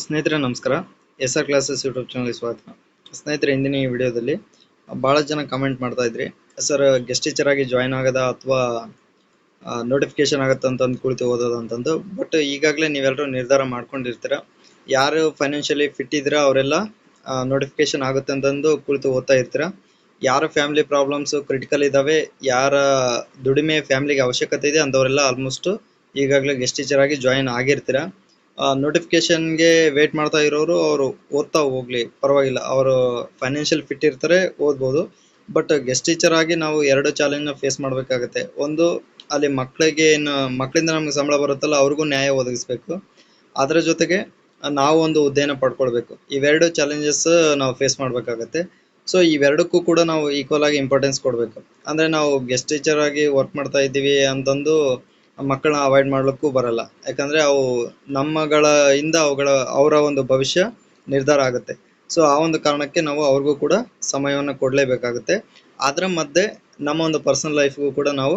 ಸ್ನೇಹಿತರೆ, ನಮಸ್ಕಾರ. S R classes YouTube ಚಾನಲ್ಗೆ ಸ್ವಾಗತ. ಸ್ನೇಹಿತರೆ, ಇಂದಿನ ಈ ವಿಡಿಯೋದಲ್ಲಿ ಭಾಳ ಜನ ಕಮೆಂಟ್ ಮಾಡ್ತಾ ಇದ್ರಿ. ಸರ್ ಗೆಸ್ಟ್ ಟೀಚರ್ ಆಗಿ ಜಾಯ್ನ್ ಆಗದ ಅಥವಾ ನೋಟಿಫಿಕೇಶನ್ ಆಗುತ್ತೆ ಅಂತ ಕುಳಿತು ಓದೋದು ಅಂತಂದು. ಬಟ್ ಈಗಾಗಲೇ ನೀವೆಲ್ಲರೂ ನಿರ್ಧಾರ ಮಾಡ್ಕೊಂಡಿರ್ತೀರ. ಯಾರು ಫೈನಾನ್ಷಿಯಲಿ ಫಿಟ್ ಇದ್ರೆ ಅವರೆಲ್ಲ ನೋಟಿಫಿಕೇಶನ್ ಆಗುತ್ತೆ ಅಂತಂದು ಕುಳಿತು ಓದ್ತಾ ಇರ್ತೀರ. ಯಾರ ಫ್ಯಾಮಿಲಿ ಪ್ರಾಬ್ಲಮ್ಸು ಕ್ರಿಟಿಕಲ್ ಇದ್ದಾವೆ ಯಾರ ದುಡಿಮೆ ಫ್ಯಾಮಿಲಿಗೆ ಅವಶ್ಯಕತೆ ಇದೆ ಅಂಥವರೆಲ್ಲ ಆಲ್ಮೋಸ್ಟ್ ಈಗಾಗಲೇ ಗೆಸ್ಟ್ ಟೀಚರ್ ಆಗಿ ಜಾಯಿನ್ ಆಗಿರ್ತೀರ. ನೋಟಿಫಿಕೇಶನ್ಗೆ ವೇಟ್ ಮಾಡ್ತಾ ಇರೋರು ಅವರು ಓದ್ತಾ ಹೋಗ್ಲಿ. ಪರವಾಗಿಲ್ಲ. ಅವರು ಫೈನಾನ್ಷಿಯಲ್ ಫಿಟ್ ಇರ್ತಾರೆ, ಓದ್ಬೋದು. ಬಟ್ ಗೆಸ್ಟ್ ಟೀಚರ್ ಆಗಿ ನಾವು ಎರಡು ಚಾಲೆಂಜ್ನ ಫೇಸ್ ಮಾಡಬೇಕಾಗುತ್ತೆ. ಒಂದು, ಅಲ್ಲಿ ಮಕ್ಕಳಿಗೆ ಏನು ಮಕ್ಕಳಿಂದ ನಮ್ಗೆ ಸಂಬಳ ಬರುತ್ತಲ್ಲ, ಅವ್ರಿಗೂ ನ್ಯಾಯ ಒದಗಿಸ್ಬೇಕು. ಅದರ ಜೊತೆಗೆ ನಾವು ಒಂದು ಹುದ್ದೆಯನ್ನು ಪಡ್ಕೊಳ್ಬೇಕು. ಇವೆರಡು ಚಾಲೆಂಜಸ್ ನಾವು ಫೇಸ್ ಮಾಡಬೇಕಾಗತ್ತೆ. ಸೊ ಇವೆರಡಕ್ಕೂ ಕೂಡ ನಾವು ಈಕ್ವಲ್ ಆಗಿ ಇಂಪಾರ್ಟೆನ್ಸ್ ಕೊಡಬೇಕು. ಅಂದರೆ ನಾವು ಗೆಸ್ಟ್ ಟೀಚರ್ ಆಗಿ ವರ್ಕ್ ಮಾಡ್ತಾ ಇದ್ದೀವಿ ಅಂತಂದು ಮಕ್ಕಳನ್ನ ಅವಾಯ್ಡ್ ಮಾಡ್ಲಿಕ್ಕೂ ಬರಲ್ಲ. ಯಾಕಂದ್ರೆ ಅವು ನಮ್ಮಗಳ ಇಂದ ಅವುಗಳ, ಅವರ ಒಂದು ಭವಿಷ್ಯ ನಿರ್ಧಾರ ಆಗುತ್ತೆ. ಸೊ ಆ ಒಂದು ಕಾರಣಕ್ಕೆ ನಾವು ಅವ್ರಿಗೂ ಕೂಡ ಸಮಯವನ್ನು ಕೊಡಲೇಬೇಕಾಗುತ್ತೆ. ಅದರ ಮಧ್ಯೆ ನಮ್ಮ ಒಂದು ಪರ್ಸನಲ್ ಲೈಫ್ಗೂ ಕೂಡ ನಾವು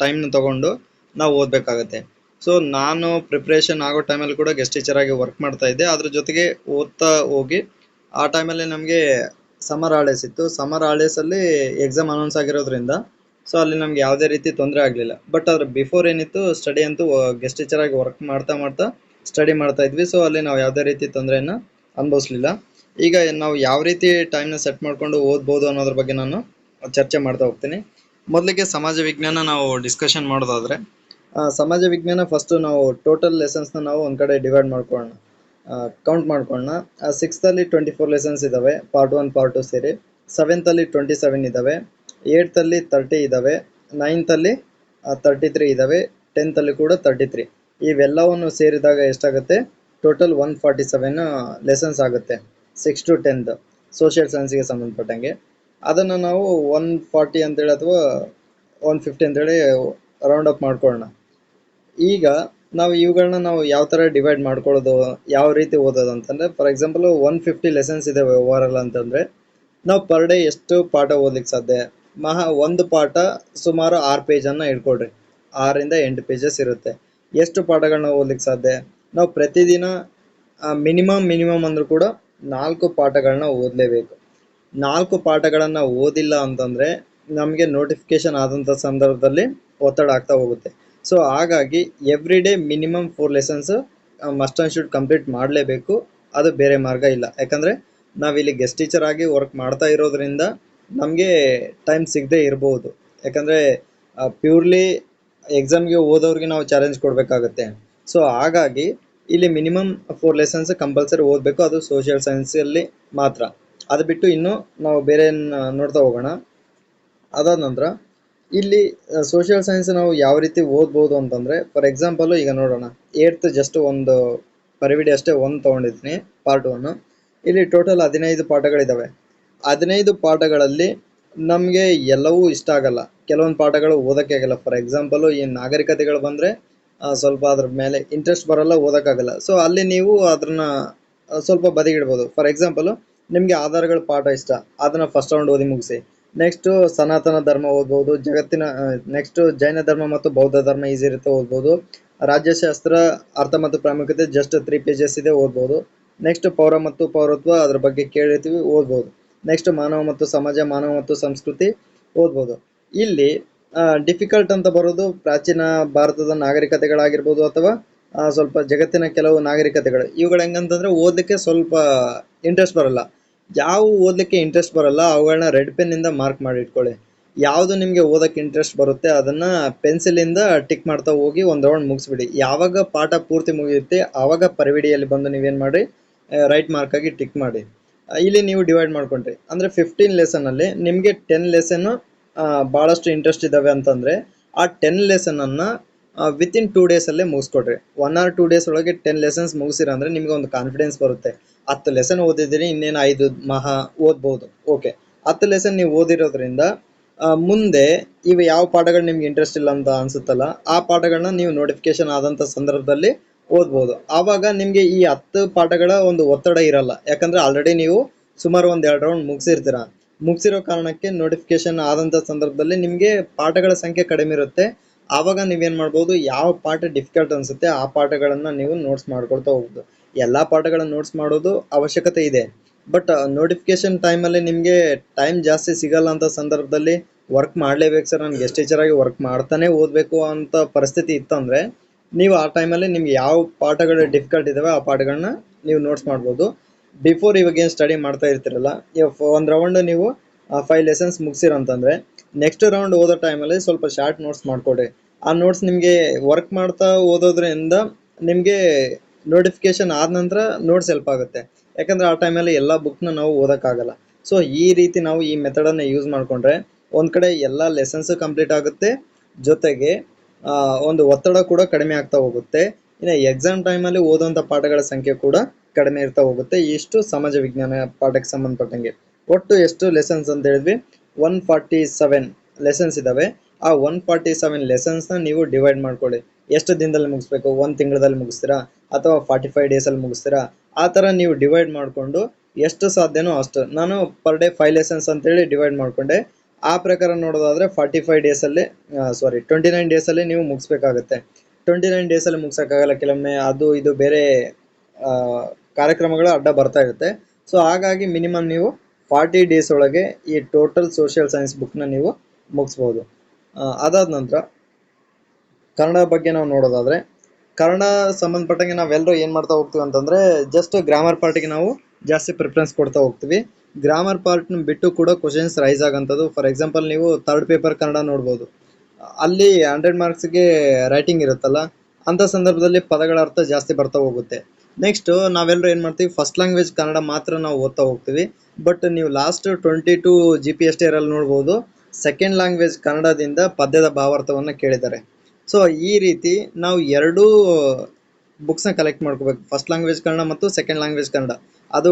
ಟೈಮ್ನ ತಗೊಂಡು ನಾವು ಓದಬೇಕಾಗತ್ತೆ. ಸೊ ನಾನು ಪ್ರಿಪ್ರೇಷನ್ ಆಗೋ ಟೈಮಲ್ಲಿ ಕೂಡ ಗೆಸ್ಟ್ ಟೀಚರ್ ಆಗಿ ವರ್ಕ್ ಮಾಡ್ತಾ ಇದ್ದೆ. ಅದ್ರ ಜೊತೆಗೆ ಓದ್ತಾ ಹೋಗಿ, ಆ ಟೈಮಲ್ಲಿ ನಮಗೆ ಸಮರ್ ಹಾಲಿಡೇಸ್ ಇತ್ತು. ಸಮರ್ ಹಾಲಿಡೇಸಲ್ಲಿ ಎಕ್ಸಾಮ್ ಅನೌನ್ಸ್ ಆಗಿರೋದ್ರಿಂದ ಸೊ ಅಲ್ಲಿ ನಮ್ಗೆ ಯಾವುದೇ ರೀತಿ ತೊಂದರೆ ಆಗಲಿಲ್ಲ. ಬಟ್ ಅದ್ರ ಬಿಫೋರ್ ಏನಿತ್ತು ಸ್ಟಡಿ ಅಂತೂ ಗೆಸ್ಟ್ ಟೀಚರ್ ಆಗಿ ವರ್ಕ್ ಮಾಡ್ತಾ ಮಾಡ್ತಾ ಸ್ಟಡಿ ಮಾಡ್ತಾ ಇದ್ವಿ. ಸೊ ಅಲ್ಲಿ ನಾವು ಯಾವುದೇ ರೀತಿ ತೊಂದರೆಯನ್ನು ಅನುಭವಿಸ್ಲಿಲ್ಲ. ಈಗ ನಾವು ಯಾವ ರೀತಿ ಟೈಮ್ನ ಸೆಟ್ ಮಾಡ್ಕೊಂಡು ಓದ್ಬೋದು ಅನ್ನೋದ್ರ ಬಗ್ಗೆ ನಾನು ಚರ್ಚೆ ಮಾಡ್ತಾ ಹೋಗ್ತೀನಿ. ಮೊದಲಿಗೆ ಸಮಾಜ ವಿಜ್ಞಾನ ನಾವು ಡಿಸ್ಕಷನ್ ಮಾಡೋದಾದ್ರೆ ಸಮಾಜ ವಿಜ್ಞಾನ ಫಸ್ಟ್ ನಾವು ಟೋಟಲ್ ಲೆಸನ್ಸ್ನ ನಾವು ಒಂದು ಕಡೆ ಡಿವೈಡ್ ಮಾಡ್ಕೊಳ್ಳೋಣ. ಕೌಂಟ್ ಮಾಡ್ಕೊಳ್ಳೋಣ. ಸಿಕ್ಸ್ತಲ್ಲಿ ಟ್ವೆಂಟಿ ಫೋರ್ ಲೆಸನ್ಸ್ ಇದ್ದಾವೆ ಪಾರ್ಟ್ ಒನ್ ಪಾರ್ಟ್ ಟು ಸೇರಿ. ಸೆವೆಂತಲ್ಲಿ ಟ್ವೆಂಟಿ ಸೆವೆನ್ ಇದ್ದಾವೆ ಏಯ್ತಲ್ಲಿ ತರ್ಟಿ ಇದ್ದಾವೆ ನೈನ್ತಲ್ಲಿ ತರ್ಟಿ ತ್ರೀ ಇದ್ದಾವೆ ಟೆಂತಲ್ಲಿ ಕೂಡ ತರ್ಟಿ ತ್ರೀ ಇವೆಲ್ಲವನ್ನು ಸೇರಿದಾಗ ಎಷ್ಟಾಗುತ್ತೆ? Total one forty seven lessons ಆಗುತ್ತೆ ಸಿಕ್ಸ್ ಟು ಟೆಂತ್ ಸೋಷಿಯಲ್ ಸೈನ್ಸ್ಗೆ ಸಂಬಂಧಪಟ್ಟಂಗೆ. ಅದನ್ನು ನಾವು ಒನ್ ಫಾರ್ಟಿ ಅಂತೇಳಿ ಅಥವಾ ಒನ್ ಫಿಫ್ಟಿ ಅಂತೇಳಿ ರೌಂಡ್ ಅಪ್ ಮಾಡ್ಕೊಳ್ಳೋಣ. ಈಗ ನಾವು ಇವುಗಳನ್ನ ನಾವು ಯಾವ ಥರ ಡಿವೈಡ್ ಮಾಡ್ಕೊಳ್ಳೋದು, ಯಾವ ರೀತಿ ಓದೋದು ಅಂತಂದರೆ for example one fifty lessons ಇದೆ ಓವರ್ ಅಂತಂದರೆ ನಾವು ಪರ್ ಡೇ ಎಷ್ಟು ಪಾಠ ಓದ್ಲಿಕ್ಕೆ ಸಾಧ್ಯ? ಮಹಾ ಒಂದು ಪಾಠ ಸುಮಾರು ಆರು ಪೇಜನ್ನು ಇಟ್ಕೊಳ್ರಿ ಆರರಿಂದ ಎಂಟು ಪೇಜಸ್ ಇರುತ್ತೆ. ಎಷ್ಟು ಪಾಠಗಳನ್ನ ಓದ್ಲಿಕ್ಕೆ ಸಾಧ್ಯ? ನಾವು ಪ್ರತಿದಿನ ಮಿನಿಮಮ್ ಮಿನಿಮಮ್ ಅಂದರೂ ಕೂಡ ನಾಲ್ಕು ಪಾಠಗಳನ್ನ ಓದಲೇಬೇಕು. ನಾಲ್ಕು ಪಾಠಗಳನ್ನು ಓದಿಲ್ಲ ಅಂತಂದರೆ ನಮಗೆ ನೋಟಿಫಿಕೇಶನ್ ಆದಂಥ ಸಂದರ್ಭದಲ್ಲಿ ಒತ್ತಡ ಆಗ್ತಾ ಹೋಗುತ್ತೆ. ಸೊ ಹಾಗಾಗಿ every day minimum four lessons must and should complete ಮಾಡಲೇಬೇಕು. ಅದು ಬೇರೆ ಮಾರ್ಗ ಇಲ್ಲ. ಯಾಕಂದರೆ ನಾವಿಲ್ಲಿ ಗೆಸ್ಟ್ ಟೀಚರ್ ಆಗಿ ವರ್ಕ್ ಮಾಡ್ತಾ ಇರೋದ್ರಿಂದ ನಮಗೆ ಟೈಮ್ ಸಿಗದೆ ಇರ್ಬೋದು. ಯಾಕಂದರೆ ಪ್ಯೂರ್ಲಿ ಎಕ್ಸಾಮ್ಗೆ ಓದೋರಿಗೆ ನಾವು ಚಾಲೆಂಜ್ ಕೊಡಬೇಕಾಗತ್ತೆ. ಸೊ ಹಾಗಾಗಿ ಇಲ್ಲಿ ಮಿನಿಮಮ್ ಫೋರ್ ಲೆಸನ್ಸ್ ಕಂಪಲ್ಸರಿ ಓದಬೇಕು. ಅದು ಸೋಷಿಯಲ್ ಸೈನ್ಸಲ್ಲಿ ಮಾತ್ರ. ಅದು ಬಿಟ್ಟು ಇನ್ನು ನಾವು ಬೇರೆ ನೋಡ್ತಾ ಹೋಗೋಣ. ಅದಾದ ನಂತರ, ಇಲ್ಲಿ ಸೋಷಿಯಲ್ ಸೈನ್ಸ್ ನಾವು ಯಾವ ರೀತಿ ಓದ್ಬೋದು ಅಂತಂದರೆ ಫಾರ್ ಎಕ್ಸಾಂಪಲು ಈಗ ನೋಡೋಣ. ಏಟ್ತ್ ಜಸ್ಟ್ ಒಂದು, ಪರಿವಿಡಿ ಅಷ್ಟೇ ಒಂದು ತೊಗೊಂಡಿದ್ದೀನಿ ಪಾರ್ಟ್ ಒನ್ನು ಇಲ್ಲಿ ಟೋಟಲ್ ಹದಿನೈದು ಪಾಠಗಳಿದ್ದಾವೆ ಹದಿನೈದು ಪಾಠಗಳಲ್ಲಿ ನಮಗೆ ಎಲ್ಲವೂ ಇಷ್ಟ ಆಗಲ್ಲ. ಕೆಲವೊಂದು ಪಾಠಗಳು ಓದೋಕ್ಕೆ ಆಗಲ್ಲ. ಫಾರ್ ಎಕ್ಸಾಂಪಲ್ ಈ ನಾಗರಿಕತೆಗಳು ಬಂದರೆ ಸ್ವಲ್ಪ ಅದ್ರ ಮೇಲೆ ಇಂಟ್ರೆಸ್ಟ್ ಬರಲ್ಲ ಓದೋಕ್ಕಾಗಲ್ಲ ಸೊ ಅಲ್ಲಿ ನೀವು ಅದನ್ನ ಸ್ವಲ್ಪ ಬದಿಗಿಡ್ಬೋದು. ಫಾರ್ ಎಕ್ಸಾಂಪಲ್ ನಿಮಗೆ ಆಧಾರಗಳ ಪಾಠ ಇಷ್ಟ. ಅದನ್ನ ಫಸ್ಟ್ ರೌಂಡ್ ಓದಿ ಮುಗಿಸಿ. ನೆಕ್ಸ್ಟ್ ಸನಾತನ ಧರ್ಮ ಓದ್ಬೋದು. ಜಗತ್ತಿನ ನೆಕ್ಸ್ಟ್ ಜೈನ ಧರ್ಮ ಮತ್ತು ಬೌದ್ಧ ಧರ್ಮ ಈಸಿ ಇರುತ್ತೆ ಓದ್ಬೋದು. ರಾಜ್ಯಶಾಸ್ತ್ರ, ಅರ್ಥ ಮತ್ತು ಪ್ರಾಮುಖ್ಯತೆ ಜಸ್ಟ್ ತ್ರೀ ಪೇಜಸ್ ಇದೆ ಓದ್ಬೋದು. ನೆಕ್ಸ್ಟ್ ಪೌರ ಮತ್ತು ಪೌರತ್ವ ಅದ್ರ ಬಗ್ಗೆ ಕೇಳಿರ್ತೀವಿ, ಓದ್ಬೋದು. ನೆಕ್ಸ್ಟ್ ಮಾನವ ಮತ್ತು ಸಮಾಜ, ಮಾನವ ಮತ್ತು ಸಂಸ್ಕೃತಿ ಓದ್ಬೋದು. ಇಲ್ಲಿ ಡಿಫಿಕಲ್ಟ್ ಅಂತ ಬರೋದು ಪ್ರಾಚೀನ ಭಾರತದ ನಾಗರಿಕತೆಗಳಾಗಿರ್ಬೋದು ಅಥವಾ ಸ್ವಲ್ಪ ಜಗತ್ತಿನ ಕೆಲವು ನಾಗರಿಕತೆಗಳು. ಇವುಗಳು ಹೆಂಗಂತಂದ್ರೆ ಓದಲಿಕ್ಕೆ ಸ್ವಲ್ಪ ಇಂಟ್ರೆಸ್ಟ್ ಬರಲ್ಲ. ಯಾವ ಓದಲಿಕ್ಕೆ ಇಂಟ್ರೆಸ್ಟ್ ಬರಲ್ಲ ಅವುಗಳನ್ನ ರೆಡ್ ಪೆನ್ನಿಂದ ಮಾರ್ಕ್ ಮಾಡಿ ಇಟ್ಕೊಳ್ಳಿ. ಯಾವುದು ನಿಮಗೆ ಓದಕ್ಕೆ ಇಂಟ್ರೆಸ್ಟ್ ಬರುತ್ತೆ, ಅದನ್ನ ಪೆನ್ಸಿಲಿಂದ ಟಿಕ್ ಮಾಡ್ತಾ ಹೋಗಿ ಒಂದು ರೌಂಡ್ ಮುಗಿಸ್ಬಿಡಿ. ಯಾವಾಗ ಪಾಠ ಪೂರ್ತಿ ಮುಗಿಯುತ್ತೆ ಆವಾಗ ಪರಿವಿಡಿಯಲ್ಲಿ ಬಂದು ನೀವೇನು ಮಾಡಿ ರೈಟ್ ಮಾರ್ಕ್ ಆಗಿ ಟಿಕ್ ಮಾಡಿ. ಇಲ್ಲಿ ನೀವು ಡಿವೈಡ್ ಮಾಡ್ಕೊಂಡ್ರಿ. ಅಂದರೆ ಫಿಫ್ಟೀನ್ ಲೆಸನಲ್ಲಿ ನಿಮಗೆ ಟೆನ್ ಲೆಸನ್ನು ಭಾಳಷ್ಟು ಇಂಟ್ರೆಸ್ಟ್ ಇದ್ದಾವೆ ಅಂತಂದರೆ, ಆ ಟೆನ್ ಲೆಸನನ್ನು ವಿತಿನ್ ಟೂ ಡೇಸಲ್ಲೇ ಮುಗಿಸ್ಕೊಡ್ರಿ. ಒನ್ ಆರ್ ಟೂ ಡೇಸ್ ಒಳಗೆ ಟೆನ್ ಲೆಸನ್ಸ್ ಮುಗಿಸಿರ ಅಂದರೆ ನಿಮಗೆ ಒಂದು ಕಾನ್ಫಿಡೆನ್ಸ್ ಬರುತ್ತೆ. ಹತ್ತು ಲೆಸನ್ ಓದಿದ್ದೀರಿ, ಇನ್ನೇನು ಐದು ಮಹಾ ಓದ್ಬೋದು. ಓಕೆ ಹತ್ತು ಲೆಸನ್ ನೀವು ಓದಿರೋದ್ರಿಂದ ಮುಂದೆ ಇವು ಯಾವ ಪಾಠಗಳು ನಿಮ್ಗೆ ಇಂಟ್ರೆಸ್ಟ್ ಇಲ್ಲ ಅಂತ ಅನ್ಸುತ್ತಲ್ಲ, ಆ ಪಾಠಗಳನ್ನ ನೀವು ನೋಟಿಫಿಕೇಶನ್ ಆದಂಥ ಸಂದರ್ಭದಲ್ಲಿ ಓದ್ಬೋದು. ಆವಾಗ ನಿಮಗೆ ಈ ಹತ್ತು ಪಾಠಗಳ ಒಂದು ಒತ್ತಡ ಇರಲ್ಲ. ಯಾಕಂದ್ರೆ ಆಲ್ರೆಡಿ ನೀವು ಸುಮಾರು ಒಂದು ಎರಡು ರೌಂಡ್ ಮುಗಿಸಿರ್ತೀರ. ಮುಗಿಸಿರೋ ಕಾರಣಕ್ಕೆ ನೋಟಿಫಿಕೇಶನ್ ಆದಂಥ ಸಂದರ್ಭದಲ್ಲಿ ನಿಮಗೆ ಪಾಠಗಳ ಸಂಖ್ಯೆ ಕಡಿಮೆ ಇರುತ್ತೆ. ಆವಾಗ ನೀವೇನು ಮಾಡ್ಬೋದು, ಯಾವ ಪಾಠ ಡಿಫಿಕಲ್ಟ್ ಅನಿಸುತ್ತೆ ಆ ಪಾಠಗಳನ್ನು ನೀವು ನೋಟ್ಸ್ ಮಾಡ್ಕೊಳ್ತಾ ಹೋಗ್ಬೋದು. ಎಲ್ಲ ಪಾಠಗಳನ್ನ ನೋಟ್ಸ್ ಮಾಡೋದು ಅವಶ್ಯಕತೆ ಇದೆ. ಬಟ್ ನೋಟಿಫಿಕೇಶನ್ ಟೈಮಲ್ಲಿ ನಿಮಗೆ ಟೈಮ್ ಜಾಸ್ತಿ ಸಿಗಲ್ಲ ಅಂತ ಸಂದರ್ಭದಲ್ಲಿ ವರ್ಕ್ ಮಾಡಲೇಬೇಕು ಸರ್ ನಾನು ಗೆಸ್ಟ್ ಟೀಚರ್ ಆಗಿ ವರ್ಕ್ ಮಾಡ್ತಾನೆ ಓದಬೇಕು ಅಂತ ಪರಿಸ್ಥಿತಿ ಇತ್ತಂದರೆ ನೀವು ಆ ಟೈಮಲ್ಲಿ ನಿಮ್ಗೆ ಯಾವ ಪಾಠಗಳು ಡಿಫಿಕಲ್ಟ್ ಇದಾವೆ ಆ ಪಾಠಗಳನ್ನ ನೀವು ನೋಟ್ಸ್ ಮಾಡ್ಬೋದು. ಬಿಫೋರ್ ಇವಾಗ ಏನು ಸ್ಟಡಿ ಮಾಡ್ತಾ ಇರ್ತೀರಲ್ಲ ಇವಾಗ ಒಂದು ರೌಂಡ್ ನೀವು ಫೈವ್ ಲೆಸನ್ಸ್ ಮುಗಿಸಿರಂತಂದ್ರೆ ನೆಕ್ಸ್ಟ್ ರೌಂಡ್ ಓದೋ ಟೈಮಲ್ಲಿ ಸ್ವಲ್ಪ ಶಾರ್ಟ್ ನೋಟ್ಸ್ ಮಾಡ್ಕೊಡ್ರಿ ಆ ನೋಟ್ಸ್ ನಿಮಗೆ ವರ್ಕ್ ಮಾಡ್ತಾ ಓದೋದ್ರಿಂದ ನಿಮಗೆ ನೋಟಿಫಿಕೇಶನ್ ಆದ ನಂತರ ನೋಟ್ಸ್ ಹೆಲ್ಪ್ ಆಗುತ್ತೆ. ಯಾಕಂದ್ರೆ ಆ ಟೈಮಲ್ಲಿ ಎಲ್ಲ ಬುಕ್ನ ನಾವು ಓದೋಕ್ಕಾಗಲ್ಲ. ಸೊ ಈ ರೀತಿ ನಾವು ಈ ಮೆಥಡನ್ನು ಯೂಸ್ ಮಾಡಿಕೊಂಡ್ರೆ, ಒಂದು ಕಡೆ ಎಲ್ಲ ಲೆಸನ್ಸ್ ಕಂಪ್ಲೀಟ್ ಆಗುತ್ತೆ. ಜೊತೆಗೆ ಒಂದು ಒತ್ತಡ ಕೂಡ ಕಡಿಮೆ ಆಗ್ತಾ ಹೋಗುತ್ತೆ. ಇನ್ನು ಎಕ್ಸಾಮ್ ಟೈಮಲ್ಲಿ ಓದುವಂಥ ಪಾಠಗಳ ಸಂಖ್ಯೆ ಕೂಡ ಕಡಿಮೆ ಇರ್ತಾ ಹೋಗುತ್ತೆ. ಇಷ್ಟು ಸಮಾಜ ವಿಜ್ಞಾನ ಪಾಠಕ್ಕೆ ಸಂಬಂಧಪಟ್ಟಂಗೆ. ಒಟ್ಟು ಎಷ್ಟು ಲೆಸನ್ಸ್ ಅಂತ ಹೇಳಿದ್ವಿ? ಒನ್ ಫಾರ್ಟಿ ಸೆವೆನ್ ಲೆಸನ್ಸ್ ಇದಾವೆ. ಆ ಒನ್ ಫಾರ್ಟಿ ಸೆವೆನ್ ಲೆಸನ್ಸ್ನ ನೀವು ಡಿವೈಡ್ ಮಾಡ್ಕೊಳ್ಳಿ. ಎಷ್ಟು ದಿನದಲ್ಲಿ ಮುಗಿಸ್ಬೇಕು? ಒಂದು ತಿಂಗಳಲ್ಲಿ ಮುಗಿಸ್ತೀರಾ? ಅಥವಾ ಫಾರ್ಟಿ ಫೈವ್ ಡೇಸಲ್ಲಿ ಮುಗಿಸ್ತೀರಾ? ಆ ಥರ ನೀವು ಡಿವೈಡ್ ಮಾಡಿಕೊಂಡು ಎಷ್ಟು ಸಾಧ್ಯನೋ ಅಷ್ಟು. ನಾನು ಪರ್ ಡೇ ಫೈವ್ ಲೆಸನ್ಸ್ ಅಂತೇಳಿ ಡಿವೈಡ್ ಮಾಡಿಕೊಂಡೆ. ಆ ಪ್ರಕಾರ ನೋಡೋದಾದ್ರೆ ಫಾರ್ಟಿ ಫೈವ್ ಡೇಸಲ್ಲಿ ಸಾರಿ ಟ್ವೆಂಟಿ ನೈನ್ ಡೇಸಲ್ಲಿ ನೀವು ಮುಗಿಸ್ಬೇಕಾಗತ್ತೆ. ಟ್ವೆಂಟಿ ನೈನ್ ಡೇಸಲ್ಲಿ ಮುಗಿಸೋಕ್ಕಾಗಲ್ಲ, ಕೆಲವೊಮ್ಮೆ ಅದು ಇದು ಬೇರೆ ಕಾರ್ಯಕ್ರಮಗಳು ಅಡ್ಡ ಬರ್ತಾ ಇರುತ್ತೆ. ಸೊ ಹಾಗಾಗಿ ಮಿನಿಮಮ್ ನೀವು ಫಾರ್ಟಿ ಡೇಸ್ ಒಳಗೆ ಈ ಟೋಟಲ್ ಸೋಷಿಯಲ್ ಸೈನ್ಸ್ ಬುಕ್ನ ನೀವು ಮುಗಿಸ್ಬೋದು. ಅದಾದ ನಂತರ ಕನ್ನಡ ಬಗ್ಗೆ ನಾವು ನೋಡೋದಾದ್ರೆ, ಕನ್ನಡ ಸಂಬಂಧಪಟ್ಟಂಗೆ ನಾವೆಲ್ಲರೂ ಏನು ಮಾಡ್ತಾ ಹೋಗ್ತೀವಿ ಅಂತಂದರೆ ಜಸ್ಟ್ ಗ್ರಾಮರ್ ಪಾರ್ಟಿಗೆ ನಾವು ಜಾಸ್ತಿ ಪ್ರಿಫರೆನ್ಸ್ ಕೊಡ್ತಾ ಹೋಗ್ತೀವಿ. ಗ್ರಾಮರ್ ಪಾರ್ಟ್ನ ಬಿಟ್ಟು ಕೂಡ ಕ್ವಶನ್ಸ್ ರೈಸ್ ಆಗಂಥದ್ದು ಫಾರ್ ಎಕ್ಸಾಂಪಲ್ ನೀವು ಥರ್ಡ್ ಪೇಪರ್ ಕನ್ನಡ ನೋಡ್ಬೋದು. ಅಲ್ಲಿ ಹಂಡ್ರೆಡ್ ಮಾರ್ಕ್ಸ್ಗೆ ರೈಟಿಂಗ್ ಇರುತ್ತಲ್ಲ ಅಂಥ ಸಂದರ್ಭದಲ್ಲಿ ಪದಗಳ ಅರ್ಥ ಜಾಸ್ತಿ ಬರ್ತಾ ಹೋಗುತ್ತೆ. ನೆಕ್ಸ್ಟ್ ನಾವೆಲ್ಲರೂ ಏನು ಮಾಡ್ತೀವಿ? ಫಸ್ಟ್ ಲ್ಯಾಂಗ್ವೇಜ್ ಕನ್ನಡ ಮಾತ್ರ ನಾವು ಓದ್ತಾ ಹೋಗ್ತೀವಿ. ಬಟ್ ನೀವು last twenty two G P S T ನೋಡ್ಬೋದು ಸೆಕೆಂಡ್ ಲ್ಯಾಂಗ್ವೇಜ್ ಕನ್ನಡದಿಂದ ಪದ್ಯದ ಭಾವಾರ್ಥವನ್ನು ಕೇಳಿದ್ದಾರೆ. ಸೊ ಈ ರೀತಿ ನಾವು ಎರಡೂ ಬುಕ್ಸ್ನ ಕಲೆಕ್ಟ್ ಮಾಡ್ಕೋಬೇಕು. ಫಸ್ಟ್ ಲ್ಯಾಂಗ್ವೇಜ್ ಕನ್ನಡ ಮತ್ತು ಸೆಕೆಂಡ್ ಲ್ಯಾಂಗ್ವೇಜ್ ಕನ್ನಡ. ಅದು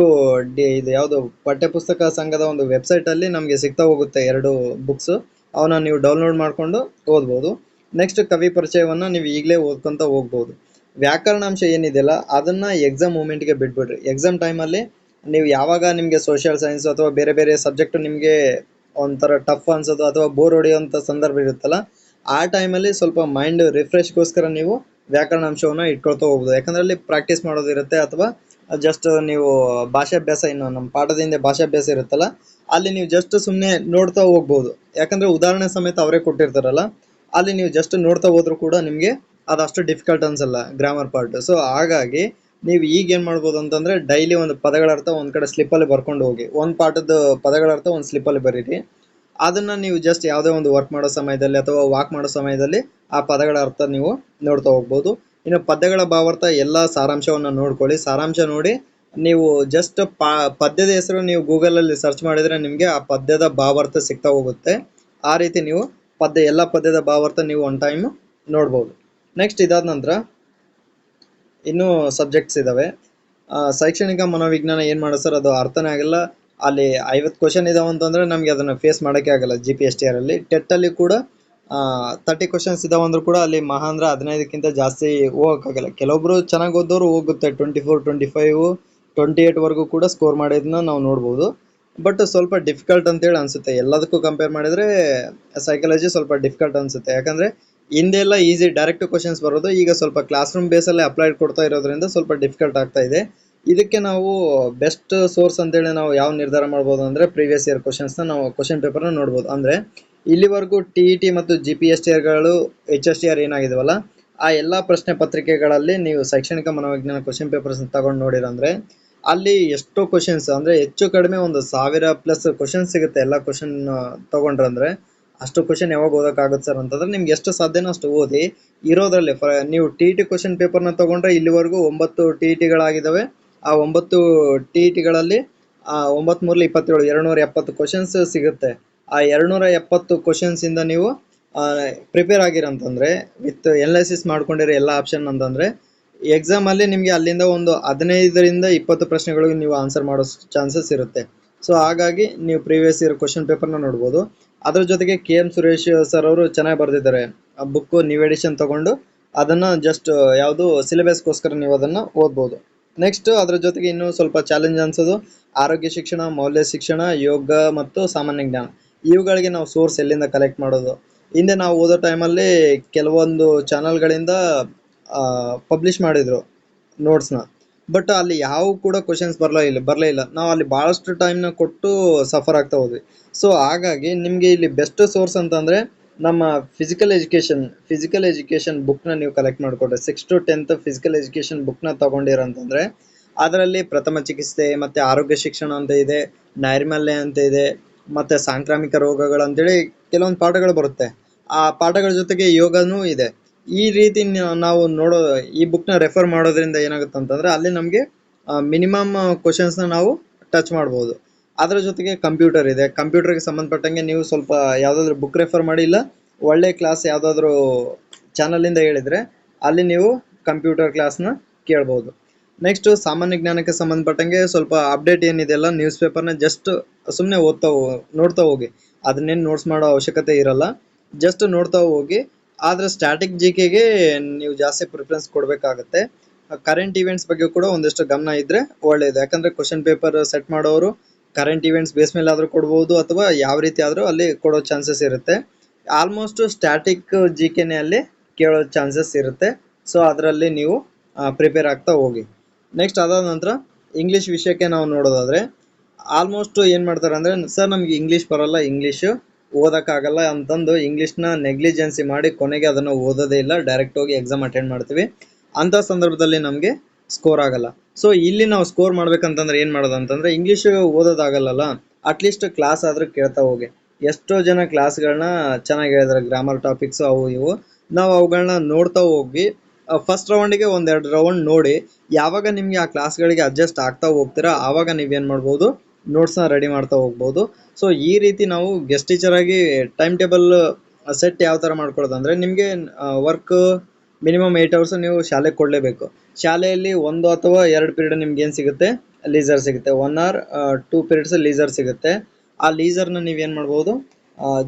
ಡಿ, ಇದು ಯಾವುದು ಪಠ್ಯಪುಸ್ತಕ ಸಂಘದ ಒಂದು ವೆಬ್ಸೈಟಲ್ಲಿ ನಮಗೆ ಸಿಗ್ತಾ ಹೋಗುತ್ತೆ ಎರಡು ಬುಕ್ಸ್. ಅವನ್ನ ನೀವು ಡೌನ್ಲೋಡ್ ಮಾಡಿಕೊಂಡು ಓದ್ಬೋದು. ನೆಕ್ಸ್ಟ್ ಕವಿ ಪರಿಚಯವನ್ನು ನೀವು ಈಗಲೇ ಓದ್ಕೊತ ಹೋಗ್ಬೋದು. ವ್ಯಾಕರಣಾಂಶ ಏನಿದೆಯಲ್ಲ, ಅದನ್ನ ಎಕ್ಸಾಮ್ ಮೂಮೆಂಟ್ಗೆ ಬಿಟ್ಬಿಡ್ರಿ. ಎಕ್ಸಾಮ್ ಟೈಮಲ್ಲಿ ನೀವು ಯಾವಾಗ ನಿಮಗೆ ಸೋಷಿಯಲ್ ಸೈನ್ಸ್ ಅಥವಾ ಬೇರೆ ಬೇರೆ ಸಬ್ಜೆಕ್ಟ್ ನಿಮಗೆ ಒಂಥರ ಟಫ್ ಅನ್ಸೋದು ಅಥವಾ ಬೋರ್ ಹೊಡೆಯುವಂಥ ಸಂದರ್ಭ ಇರುತ್ತಲ್ಲ, ಆ ಟೈಮಲ್ಲಿ ಸ್ವಲ್ಪ ಮೈಂಡ್ ರಿಫ್ರೆಶ್ಗೋಸ್ಕರ ನೀವು ವ್ಯಾಕರಣಾಂಶವನ್ನು ಇಟ್ಕೊಳ್ತಾ ಹೋಗ್ಬೋದು. ಯಾಕಂದ್ರೆ ಅಲ್ಲಿ ಪ್ರಾಕ್ಟೀಸ್ ಮಾಡೋದಿರುತ್ತೆ ಅಥವಾ ಜಸ್ಟ್ ನೀವು ಭಾಷಾಭ್ಯಾಸ, ಇನ್ನು ನಮ್ಮ ಪಾಠದಿಂದ ಭಾಷಾಭ್ಯಾಸ ಇರುತ್ತಲ್ಲ, ಅಲ್ಲಿ ನೀವು ಜಸ್ಟ್ ಸುಮ್ಮನೆ ನೋಡ್ತಾ ಹೋಗ್ಬೋದು. ಯಾಕಂದ್ರೆ ಉದಾಹರಣೆ ಸಮೇತ ಅವರೇ ಕೊಟ್ಟಿರ್ತಾರಲ್ಲ, ಅಲ್ಲಿ ನೀವು ಜಸ್ಟ್ ನೋಡ್ತಾ ಹೋದ್ರೂ ಕೂಡ ನಿಮಗೆ ಅದಷ್ಟು ಡಿಫಿಕಲ್ಟ್ ಅನ್ಸಲ್ಲ ಗ್ರಾಮರ್ ಪಾರ್ಟ್ ಸೊ ಹಾಗಾಗಿ ನೀವು ಈಗ ಏನು ಮಾಡ್ಬೋದು ಅಂತಂದ್ರೆ ಡೈಲಿ ಒಂದು ಪದಗಳ ಅರ್ಥ ಒಂದು ಕಡೆ ಸ್ಲಿಪ್ಪಲ್ಲಿ ಬರ್ಕೊಂಡು ಹೋಗಿ, ಒಂದು ಪಾಠದ ಪದಗಳ ಅರ್ಥ ಒಂದು ಸ್ಲಿಪ್ಪಲ್ಲಿ ಬರೀರಿ. ಅದನ್ನ ನೀವು ಜಸ್ಟ್ ಯಾವುದೇ ಒಂದು ವರ್ಕ್ ಮಾಡೋ ಸಮಯದಲ್ಲಿ ಅಥವಾ ವಾಕ್ ಮಾಡೋ ಸಮಯದಲ್ಲಿ ಆ ಪದಗಳ ಅರ್ಥ ನೀವು ನೋಡ್ತಾ ಹೋಗ್ಬೋದು. ಇನ್ನು ಪದ್ಯಗಳ ಭಾವಾರ್ಥ ಎಲ್ಲ ಸಾರಾಂಶವನ್ನು ನೋಡ್ಕೊಳ್ಳಿ. ಸಾರಾಂಶ ನೋಡಿ, ನೀವು ಜಸ್ಟ್ ಪದ್ಯದ ಹೆಸರು ನೀವು ಗೂಗಲಲ್ಲಿ ಸರ್ಚ್ ಮಾಡಿದರೆ ನಿಮಗೆ ಆ ಪದ್ಯದ ಭಾವಾರ್ಥ ಸಿಗ್ತಾ ಹೋಗುತ್ತೆ. ಆ ರೀತಿ ನೀವು ಪದ್ಯ, ಎಲ್ಲ ಪದ್ಯದ ಭಾವಾರ್ಥ ನೀವು ಒನ್ ಟೈಮ್ ನೋಡ್ಬೋದು. ನೆಕ್ಸ್ಟ್ ಇದಾದ ನಂತರ ಇನ್ನೂ ಸಬ್ಜೆಕ್ಟ್ಸ್ ಇದ್ದಾವೆ ಶೈಕ್ಷಣಿಕ ಮನೋವಿಜ್ಞಾನ ಏನು ಮಾಡೋ ಸರ್? ಅದು ಅರ್ಥನೇ ಆಗಲ್ಲ. ಅಲ್ಲಿ ಐವತ್ತು ಕ್ವಶನ್ ಇದಾವೆ ಅಂತಂದ್ರೆ ನಮಗೆ ಅದನ್ನು ಫೇಸ್ ಮಾಡೋಕ್ಕೆ ಆಗಲ್ಲ ಜಿ ಪಿ ಎಸ್ ಟಿ ಆರಲ್ಲಿ ಟೆಟ್ಟಲ್ಲಿ ಕೂಡ ತರ್ಟಿ ಕ್ವಶನ್ಸ್ ಇದಾವೆ ಕೂಡ ಅಲ್ಲಿ ಮಹಾ ಅಂದ್ರೆ ಹದಿನೈದಕ್ಕಿಂತ ಜಾಸ್ತಿ ಹೋಗೋಕ್ಕಾಗಲ್ಲ. ಕೆಲವೊಬ್ರು ಚೆನ್ನಾಗಿ ಓದೋರು ಹೋಗುತ್ತೆ. Twenty four twenty five twenty ಏಯ್ಟ್ವರೆಗೂ ಕೂಡ ಸ್ಕೋರ್ ಮಾಡಿದ್ದನ್ನ ನಾವು ನೋಡ್ಬೋದು. ಬಟ್ ಸ್ವಲ್ಪ ಡಿಫಿಕಲ್ಟ್ ಅಂತೇಳಿ ಅನಿಸುತ್ತೆ. ಎಲ್ಲದಕ್ಕೂ ಕಂಪೇರ್ ಮಾಡಿದರೆ ಸೈಕಾಲಜಿ ಸ್ವಲ್ಪ ಡಿಫಿಕಲ್ಟ್ ಅನಿಸುತ್ತೆ. ಯಾಕಂದರೆ ಹಿಂದೆಲ್ಲ ಈಸಿ ಡೈರೆಕ್ಟ್ ಕ್ವಶನ್ಸ್ ಬರೋದು. ಈಗ ಸ್ವಲ್ಪ ಕ್ಲಾಸ್ ರೂಮ್ ಬೇಸಲ್ಲಿ ಅಪ್ಲೈಡ್ ಕೊಡ್ತಾ ಇರೋದ್ರಿಂದ ಸ್ವಲ್ಪ ಡಿಫಿಕಲ್ಟ್ ಆಗ್ತಾ ಇದೆ. ಇದಕ್ಕೆ ನಾವು ಬೆಸ್ಟ್ ಸೋರ್ಸ್ ಅಂತೇಳಿ ನಾವು ಯಾವ ನಿರ್ಧಾರ ಮಾಡ್ಬೋದು ಅಂದರೆ ಪ್ರೀವಿಯಸ್ ಇಯರ್ ಕ್ವಶನ್ಸ್ನ ನಾವು ಕ್ವಶನ್ ಪೇಪರ್ನ ನೋಡ್ಬೋದು. ಅಂದರೆ ಇಲ್ಲಿವರೆಗೂ ಟಿ ಇ ಟಿ ಮತ್ತು ಜಿ ಪಿ ಎಸ್ ಟಿ ಆರ್ಗಳು ಎಚ್ ಎಸ್ ಟಿ ಆರ್ ಏನಾಗಿದ್ವಲ್ಲ, ಆ ಎಲ್ಲ ಪ್ರಶ್ನೆ ಪತ್ರಿಕೆಗಳಲ್ಲಿ ನೀವು ಶೈಕ್ಷಣಿಕ ಮನೋವಿಜ್ಞಾನ ಕ್ವಶನ್ ಪೇಪರ್ಸ್ ತಗೊಂಡು ನೋಡಿರಂದ್ರೆ ಅಲ್ಲಿ ಎಷ್ಟೋ ಕ್ವಶನ್ಸ್ ಅಂದರೆ ಹೆಚ್ಚು ಕಡಿಮೆ ಒಂದು ಸಾವಿರ ಪ್ಲಸ್ ಕ್ವಶನ್ಸ್ ಸಿಗುತ್ತೆ ಎಲ್ಲ ಕ್ವಶನ್ ತಗೊಂಡ್ರಂದ್ರೆ ಅಷ್ಟು ಕ್ವಶನ್ ಯಾವಾಗ ಓದೋಕ್ಕಾಗುತ್ತೆ ಸರ್ ಅಂತಂದ್ರೆ ನಿಮ್ಗೆ ಎಷ್ಟು ಸಾಧ್ಯನೋ ಅಷ್ಟು ಓದಿ ಇರೋದ್ರಲ್ಲಿ. ಫ ನೀವು ಟಿ ಇ ಟಿ ಕ್ವಶನ್ ಪೇಪರ್ನ ತಗೊಂಡ್ರೆ ಇಲ್ಲಿವರೆಗೂ ಒಂಬತ್ತು ಟಿ ಇ ಟಿಗಳಾಗಿದ್ದಾವೆ ಆ ಒಂಬತ್ತು ಟಿ ಇ ಟಿಗಳಲ್ಲಿ ಒಂಬತ್ತು ಮೂರಲ್ಲಿ ಇಪ್ಪತ್ತೇಳು, ಎರಡುನೂರ ಎಪ್ಪತ್ತು ಕ್ವಶನ್ಸ್ ಸಿಗುತ್ತೆ. ಆ ಎರಡುನೂರ ಎಪ್ಪತ್ತು ಕ್ವಶನ್ಸಿಂದ ನೀವು ಪ್ರಿಪೇರ್ ಆಗಿರಂತಂದ್ರೆ ವಿತ್ ಎನಾಲಿಸಿಸ್ ಮಾಡ್ಕೊಂಡಿರೋ ಎಲ್ಲ ಆಪ್ಷನ್ ಅಂತಂದ್ರೆ ಎಕ್ಸಾಮಲ್ಲಿ ನಿಮಗೆ ಅಲ್ಲಿಂದ ಒಂದು ಹದಿನೈದರಿಂದ ಇಪ್ಪತ್ತು ಪ್ರಶ್ನೆಗಳಿಗೆ ನೀವು ಆನ್ಸರ್ ಮಾಡೋ ಚಾನ್ಸಸ್ ಇರುತ್ತೆ. ಸೊ ಹಾಗಾಗಿ ನೀವು ಪ್ರೀವಿಯಸ್ ಇಯರ್ ಕ್ವಶನ್ ಪೇಪರ್ನ ನೋಡ್ಬೋದು. ಅದ್ರ ಜೊತೆಗೆ ಕೆ ಎಂ ಸುರೇಶ್ ಸರ್ ಅವರು ಚೆನ್ನಾಗಿ ಬರೆದಿದ್ದಾರೆ. ಆ ಬುಕ್ಕು ನೀವು ಎಡಿಷನ್ ತಗೊಂಡು, ಅದನ್ನು ಜಸ್ಟ್ ಯಾವುದು ಸಿಲೆಬಸ್ಗೋಸ್ಕರ ನೀವು ಅದನ್ನು ಓದ್ಬೋದು. ನೆಕ್ಸ್ಟ್ ಅದ್ರ ಜೊತೆಗೆ ಇನ್ನೂ ಸ್ವಲ್ಪ ಚಾಲೆಂಜ್ ಅನ್ಸೋದು. ಆರೋಗ್ಯ ಶಿಕ್ಷಣ, ಮೌಲ್ಯ ಶಿಕ್ಷಣ, ಯೋಗ ಮತ್ತು ಸಾಮಾನ್ಯ ಜ್ಞಾನ. ಇವುಗಳಿಗೆ ನಾವು ಸೋರ್ಸ್ ಎಲ್ಲಿಂದ ಕಲೆಕ್ಟ್ ಮಾಡೋದು? ಹಿಂದೆ ನಾವು ಓದೋ ಟೈಮಲ್ಲಿ ಕೆಲವೊಂದು ಚಾನಲ್ಗಳಿಂದ ಪಬ್ಲಿಷ್ ಮಾಡಿದರು ನೋಟ್ಸ್ನ ಬಟ್ ಅಲ್ಲಿ ಯಾವ ಕೂಡ ಕ್ವಶನ್ಸ್ ಬರಲೇ ಇಲ್ಲ ಬರಲೇ ಇಲ್ಲ. ನಾವು ಅಲ್ಲಿ ಭಾಳಷ್ಟು ಟೈಮ್ನ ಕೊಟ್ಟು ಸಫರ್ ಆಗ್ತಾ ಹೋದ್ವಿ. ಸೊ ಹಾಗಾಗಿ ನಿಮಗೆ ಇಲ್ಲಿ ಬೆಸ್ಟ್ ಸೋರ್ಸ್ ಅಂತಂದರೆ ನಮ್ಮ ಫಿಸಿಕಲ್ ಎಜುಕೇಶನ್ ಫಿಸಿಕಲ್ ಎಜುಕೇಷನ್ ಬುಕ್ನ ನೀವು ಕಲೆಕ್ಟ್ ಮಾಡ್ಕೊಂಡ್ರೆ six to tenth physical education ಬುಕ್ನ ತಗೊಂಡಿರಂತಂದ್ರೆ ಅದರಲ್ಲಿ ಪ್ರಥಮ ಚಿಕಿತ್ಸೆ ಮತ್ತೆ ಆರೋಗ್ಯ ಶಿಕ್ಷಣ ಅಂತ ಇದೆ, ನೈರ್ಮಲ್ಯ ಅಂತ ಇದೆ, ಮತ್ತೆ ಸಾಂಕ್ರಾಮಿಕ ರೋಗಗಳು ಅಂತೇಳಿ ಕೆಲವೊಂದು ಪಾಠಗಳು ಬರುತ್ತೆ. ಆ ಪಾಠಗಳ ಜೊತೆಗೆ ಯೋಗನೂ ಇದೆ. ಈ ರೀತಿ ನಾವು ನೋಡೋ, ಈ ಬುಕ್ನ ರೆಫರ್ ಮಾಡೋದ್ರಿಂದ ಏನಾಗುತ್ತೆ ಅಂತಂದ್ರೆ ಅಲ್ಲಿ ನಮಗೆ ಮಿನಿಮಮ್ ಕ್ವಶನ್ಸ್ನ ನಾವು ಟಚ್ ಮಾಡ್ಬೋದು. ಅದರ ಜೊತೆಗೆ ಕಂಪ್ಯೂಟರ್ ಇದೆ. ಕಂಪ್ಯೂಟರ್ಗೆ ಸಂಬಂಧಪಟ್ಟಂಗೆ ನೀವು ಸ್ವಲ್ಪ ಯಾವುದಾದ್ರು ಬುಕ್ ರೆಫರ್ ಮಾಡಿ ಇಲ್ಲ, ಒಳ್ಳೆ ಕ್ಲಾಸ್ ಯಾವುದಾದ್ರೂ ಚಾನಲಿಂದ ಹೇಳಿದರೆ ಅಲ್ಲಿ ನೀವು ಕಂಪ್ಯೂಟರ್ ಕ್ಲಾಸ್ನ ಕೇಳ್ಬೋದು. ನೆಕ್ಸ್ಟ್ ಸಾಮಾನ್ಯ ಜ್ಞಾನಕ್ಕೆ ಸಂಬಂಧಪಟ್ಟಂಗೆ ಸ್ವಲ್ಪ ಅಪ್ಡೇಟ್ ಏನಿದೆಯಲ್ಲ ನ್ಯೂಸ್ ಪೇಪರ್ನ ಜಸ್ಟ್ ಸುಮ್ಮನೆ ಓದ್ತಾ ನೋಡ್ತಾ ಹೋಗಿ. ಅದನ್ನೇನು ನೋಟ್ಸ್ ಮಾಡೋ ಅವಶ್ಯಕತೆ ಇರಲ್ಲ. ಜಸ್ಟ್ ನೋಡ್ತಾ ಹೋಗಿ, ಆದರೆ ಸ್ಟ್ಯಾಟಿಕ್ ಜಿ ಕೆಗೆ ನೀವು ಜಾಸ್ತಿ ಪ್ರಿಫರೆನ್ಸ್ ಕೊಡಬೇಕಾಗತ್ತೆ. ಕರೆಂಟ್ ಇವೆಂಟ್ಸ್ ಬಗ್ಗೆ ಕೂಡ ಒಂದಿಷ್ಟು ಗಮನ ಇದ್ದರೆ ಒಳ್ಳೆಯದು ಯಾಕಂದರೆ ಕ್ವಶನ್ ಪೇಪರ್ ಸೆಟ್ ಮಾಡೋರು ಕರೆಂಟ್ ಇವೆಂಟ್ಸ್ ಬೇಸ್ ಮೇಲೆ ಆದರೂ ಕೊಡ್ಬೋದು ಅಥವಾ ಯಾವ ರೀತಿ ಆದರೂ ಅಲ್ಲಿ ಕೊಡೋ ಚಾನ್ಸಸ್ ಇರುತ್ತೆ. ಆಲ್ಮೋಸ್ಟ್ ಸ್ಟ್ಯಾಟಿಕ್ ಜಿ ಕೆನೆ ಅಲ್ಲಿ ಕೇಳೋ ಚಾನ್ಸಸ್ ಇರುತ್ತೆ. ಸೊ ಅದರಲ್ಲಿ ನೀವು ಪ್ರಿಪೇರ್ ಆಗ್ತಾ ಹೋಗಿ. ನೆಕ್ಸ್ಟ್ ಅದಾದ ನಂತರ ಇಂಗ್ಲೀಷ್ ವಿಷಯಕ್ಕೆ ನಾವು ನೋಡೋದಾದರೆ ಆಲ್ಮೋಸ್ಟ್ ಏನು ಮಾಡ್ತಾರೆ ಅಂದರೆ ಸರ್ ನಮಗೆ ಇಂಗ್ಲೀಷ್ ಬರಲ್ಲ ಇಂಗ್ಲೀಷು ಓದೋಕ್ಕಾಗಲ್ಲ ಅಂತಂದು ಇಂಗ್ಲೀಷ್ನ ನೆಗ್ಲಿಜೆನ್ಸಿ ಮಾಡಿ ಕೊನೆಗೆ ಅದನ್ನು ಓದೋದೇ ಇಲ್ಲ ಡೈರೆಕ್ಟ್ ಹೋಗಿ ಎಕ್ಸಾಮ್ ಅಟೆಂಡ್ ಮಾಡ್ತೀವಿ. ಅಂಥ ಸಂದರ್ಭದಲ್ಲಿ ನಮಗೆ ಸ್ಕೋರ್ ಆಗಲ್ಲ. ಸೊ ಇಲ್ಲಿ ನಾವು ಸ್ಕೋರ್ ಮಾಡ್ಬೇಕಂತಂದ್ರೆ ಏನು ಮಾಡೋದು ಅಂತಂದ್ರೆ ಇಂಗ್ಲಿಷ್ ಓದೋದಾಗಲ್ಲಲ್ಲ ಅಟ್ಲೀಸ್ಟ್ ಕ್ಲಾಸ್ ಆದ್ರೂ ಕೇಳ್ತಾ ಹೋಗಿ. ಎಷ್ಟೋ ಜನ ಕ್ಲಾಸ್ಗಳನ್ನ ಚೆನ್ನಾಗಿ ಹೇಳಿದ್ರೆ ಗ್ರಾಮರ್ ಟಾಪಿಕ್ಸ್ ಅವು ಇವು. ನಾವು ಅವುಗಳನ್ನ ನೋಡ್ತಾ ಹೋಗಿ ಫಸ್ಟ್ ರೌಂಡಿಗೆ ಒಂದೆರಡು ರೌಂಡ್ ನೋಡಿ, ಯಾವಾಗ ನಿಮಗೆ ಆ ಕ್ಲಾಸ್ಗಳಿಗೆ ಅಡ್ಜಸ್ಟ್ ಆಗ್ತಾ ಹೋಗ್ತೀರಾ, ಆವಾಗ ನೀವೇನು ಮಾಡ್ಬೋದು? ನೋಟ್ಸ್ನ ರೆಡಿ ಮಾಡ್ತಾ ಹೋಗ್ಬೋದು. ಸೊ ಈ ರೀತಿ ನಾವು ಗೆಸ್ಟ್ ಟೀಚರ್ ಆಗಿ ಟೈಮ್ ಟೇಬಲ್ ಸೆಟ್ ಯಾವ ಥರ ಮಾಡ್ಕೊಳ್ಳೋದಂದ್ರೆ ನಿಮಗೆ ವರ್ಕ್ ಮಿನಿಮಮ್ ಏಯ್ಟ್ ಅವರ್ಸ್ ನೀವು ಶಾಲೆಗೆ ಕೊಡಲೇಬೇಕು. ಶಾಲೆಯಲ್ಲಿ ಒಂದು ಅಥವಾ ಎರಡು ಪೀರಿಯಡ್ ನಿಮ್ಗೆ ಏನು ಸಿಗುತ್ತೆ? ಲೀಸರ್ ಸಿಗುತ್ತೆ. One or two periods leisure ಸಿಗುತ್ತೆ. ಆ ಲೀಸರ್ನ ನೀವೇನು ಮಾಡ್ಬೋದು?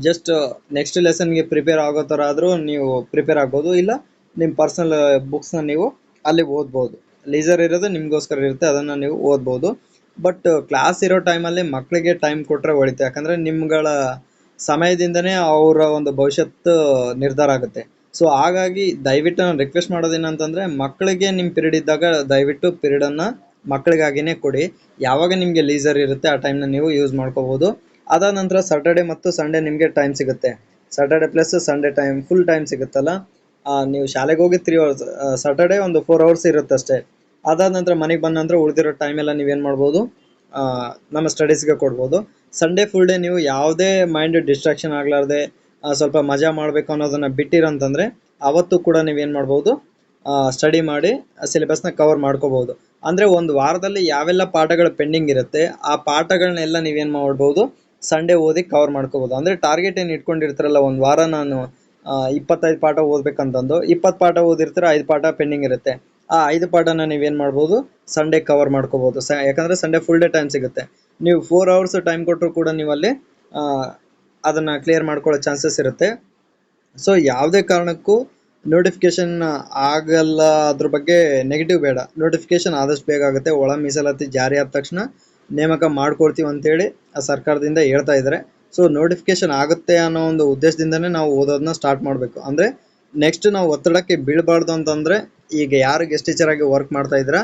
ಜಸ್ಟ್ ನೆಕ್ಸ್ಟ್ ಲೆಸನ್ಗೆ ಪ್ರಿಪೇರ್ ಆಗೋ ಥರ ಆದರೂ ನೀವು ಪ್ರಿಪೇರ್ ಆಗ್ಬೋದು. ಇಲ್ಲ ನಿಮ್ಮ ಪರ್ಸನಲ್ ಬುಕ್ಸ್ನ ನೀವು ಅಲ್ಲಿ ಓದ್ಬೋದು. ಲೀಸರ್ ಇರೋದು ನಿಮಗೋಸ್ಕರ ಇರುತ್ತೆ, ಅದನ್ನು ನೀವು ಓದ್ಬೋದು. ಬಟ್ ಕ್ಲಾಸ್ ಇರೋ ಟೈಮಲ್ಲಿ ಮಕ್ಕಳಿಗೆ ಟೈಮ್ ಕೊಟ್ಟರೆ ಒಳಿತು. ಯಾಕಂದರೆ ನಿಮ್ಗಳ ಸಮಯದಿಂದನೇ ಅವರ ಒಂದು ಭವಿಷ್ಯತ್ ನಿರ್ಧಾರ ಆಗುತ್ತೆ. ಸೊ ಹಾಗಾಗಿ ದಯವಿಟ್ಟು ನಾನು ರಿಕ್ವೆಸ್ಟ್ ಮಾಡೋದೇನಂತಂದ್ರೆ, ಮಕ್ಕಳಿಗೆ ನಿಮ್ಮ ಪಿರಿಯಡ್ ಇದ್ದಾಗ ದಯವಿಟ್ಟು ಪಿರಿಯಡನ್ನು ಮಕ್ಕಳಿಗಾಗಿನೇ ಕೊಡಿ. ಯಾವಾಗ ನಿಮಗೆ ಲೀಸರ್ ಇರುತ್ತೆ, ಆ ಟೈಮ್ನ ನೀವು ಯೂಸ್ ಮಾಡ್ಕೋಬೋದು. ಅದಾದ ನಂತರ ಸಾಟರ್ಡೆ ಮತ್ತು ಸಂಡೇ ನಿಮಗೆ ಟೈಮ್ ಸಿಗುತ್ತೆ. Saturday plus Sunday time full time ಸಿಗುತ್ತಲ್ಲ? ನೀವು ಶಾಲೆಗೆ ಹೋಗಿ ತ್ರೀ ಅವರ್ಸ್ ಸಾಟರ್ಡೆ ಒಂದು ಫೋರ್ ಅವರ್ಸ್ ಇರುತ್ತೆ ಅಷ್ಟೇ. ಅದಾದ ನಂತರ ಮನೆಗೆ ಬಂದ ನಂತರ ಉಳಿದಿರೋ ಟೈಮೆಲ್ಲ ನೀವೇನು ಮಾಡ್ಬೋದು? ನಮ್ಮ ಸ್ಟಡೀಸ್ಗೆ ಕೊಡ್ಬೋದು. ಸಂಡೇ ಫುಲ್ ಡೇ ನೀವು ಯಾವುದೇ ಮೈಂಡ್ ಡಿಸ್ಟ್ರಾಕ್ಷನ್ ಆಗಲಾರ್ದೆ ಸ್ವಲ್ಪ ಮಜಾ ಮಾಡಬೇಕು ಅನ್ನೋದನ್ನು ಬಿಟ್ಟಿರಂತಂದ್ರೆ ಅವತ್ತು ಕೂಡ ನೀವೇನು ಮಾಡ್ಬೋದು ಸ್ಟಡಿ ಮಾಡಿ ಸಿಲೆಬಸ್ನ ಕವರ್ ಮಾಡ್ಕೋಬಹುದು. ಅಂದರೆ ಒಂದು ವಾರದಲ್ಲಿ ಯಾವೆಲ್ಲ ಪಾಠಗಳು ಪೆಂಡಿಂಗ್ ಇರುತ್ತೆ, ಆ ಪಾಠಗಳನ್ನೆಲ್ಲ ನೀವೇನು ಮಾಡ್ಬೋದು ಸಂಡೇ ಓದಿ ಕವರ್ ಮಾಡ್ಕೋಬೋದು ಅಂದರೆ ಟಾರ್ಗೆಟ್ ಏನು ಇಟ್ಕೊಂಡಿರ್ತಾರಲ್ಲ, ಒಂದು ವಾರ ನಾನು ಇಪ್ಪತ್ತೈದು ಪಾಠ ಓದಬೇಕಂತಂದು, ಇಪ್ಪತ್ತು ಪಾಠ ಓದಿರ್ತಾರೆ, ಐದು ಪಾಠ ಪೆಂಡಿಂಗ್ ಇರುತ್ತೆ. ಆ ಐದು ಪಾಠನ ನೀವೇನು ಮಾಡ್ಬೋದು ಸಂಡೇ ಕವರ್ ಮಾಡ್ಕೋಬೋದು ಸ, ಯಾಕಂದರೆ ಸಂಡೇ ಫುಲ್ ಡೇ ಟೈಮ್ ಸಿಗುತ್ತೆ. ನೀವು ಫೋರ್ ಅವರ್ಸ್ ಟೈಮ್ ಕೊಟ್ಟರು ಕೂಡ ನೀವಲ್ಲಿ ಅದನ್ನು ಕ್ಲಿಯರ್ ಮಾಡ್ಕೊಳ್ಳೋ ಚಾನ್ಸಸ್ ಇರುತ್ತೆ. ಸೊ ಯಾವುದೇ ಕಾರಣಕ್ಕೂ ನೋಟಿಫಿಕೇಶನ್ ಆಗಲ್ಲ, ಅದ್ರ ಬಗ್ಗೆ ನೆಗೆಟಿವ್ ಬೇಡ. ನೋಟಿಫಿಕೇಶನ್ ಆದಷ್ಟು ಬೇಗ ಆಗುತ್ತೆ. ಒಳ ಮೀಸಲಾತಿ ಜಾರಿ ಆದ ತಕ್ಷಣ ನೇಮಕ ಮಾಡ್ಕೊಡ್ತೀವಿ ಅಂತೇಳಿ ಆ ಸರ್ಕಾರದಿಂದ ಹೇಳ್ತಾ ಇದ್ದಾರೆ. ಸೊ ನೋಟಿಫಿಕೇಶನ್ ಆಗುತ್ತೆ ಅನ್ನೋ ಒಂದು ಉದ್ದೇಶದಿಂದನೇ ನಾವು ಓದೋದನ್ನ ಸ್ಟಾರ್ಟ್ ಮಾಡಬೇಕು. ಅಂದರೆ ನೆಕ್ಸ್ಟ್ ನಾವು ಒತ್ತಡಕ್ಕೆ ಬೀಳಬಾರ್ದು ಅಂತಂದರೆ ಈಗ ಯಾರು ಗೆಸ್ಟ್ ಟೀಚರ್ ಆಗಿ ವರ್ಕ್ ಮಾಡ್ತಾ ಇದ್ದೀರಾ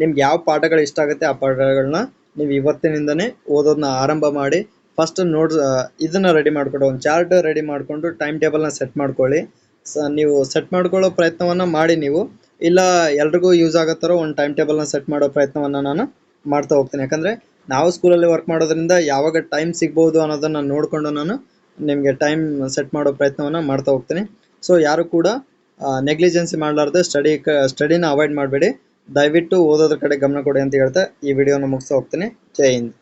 ನಿಮ್ಗೆ ಯಾವ ಪಾಠಗಳು ಇಷ್ಟ ಆಗುತ್ತೆ ಆ ಪಾಠಗಳನ್ನ ನೀವು ಇವತ್ತಿನಿಂದನೇ ಓದೋದನ್ನ ಆರಂಭ ಮಾಡಿ ಫಸ್ಟ್ ನೋಡ್ ಇದನ್ನ ರೆಡಿ ಮಾಡ್ಕೊಂಡು ಒಂದು ಚಾರ್ಟ್ ರೆಡಿ ಮಾಡಿಕೊಂಡು ಟೈಮ್ ಟೇಬಲ್ನ ಸೆಟ್ ಮಾಡ್ಕೊಳ್ಳಿ. ಸ, ನೀವು ಸೆಟ್ ಮಾಡ್ಕೊಳ್ಳೋ ಪ್ರಯತ್ನವನ್ನ ಮಾಡಿ ನೀವು. ಇಲ್ಲ ಎಲ್ರಿಗೂ ಯೂಸ್ ಆಗೋ ಒಂದು ಟೈಮ್ ಟೇಬಲ್ನ ಸೆಟ್ ಮಾಡೋ ಪ್ರಯತ್ನವನ್ನು ನಾನು ಮಾಡ್ತಾ ಹೋಗ್ತೀನಿ. ಯಾಕಂದರೆ ನಾವು ಸ್ಕೂಲಲ್ಲಿ ವರ್ಕ್ ಮಾಡೋದ್ರಿಂದ ಯಾವಾಗ ಟೈಮ್ ಸಿಗ್ಬೋದು ಅನ್ನೋದನ್ನು ನೋಡಿಕೊಂಡು ನಾನು ನಿಮಗೆ ಟೈಮ್ ಸೆಟ್ ಮಾಡೋ ಪ್ರಯತ್ನವನ್ನು ಮಾಡ್ತಾ ಹೋಗ್ತೀನಿ. ಸೊ ಯಾರು ಕೂಡ ನೆಗ್ಲಿಜೆನ್ಸಿ ಮಾಡಲಾರ್ದೆ ಸ್ಟಡಿ ಕ ಸ್ಟಡಿನ ಅವಾಯ್ಡ್ ಮಾಡಬೇಡಿ. ದಯವಿಟ್ಟು ಓದೋದ್ರ ಕಡೆ ಗಮನ ಕೊಡಿ ಅಂತ ಹೇಳ್ತಾ ಈ ವಿಡಿಯೋನ ಮುಗಿಸ್ತಾ ಹೋಗ್ತೀನಿ. ಜೈ ಹಿಂದ್.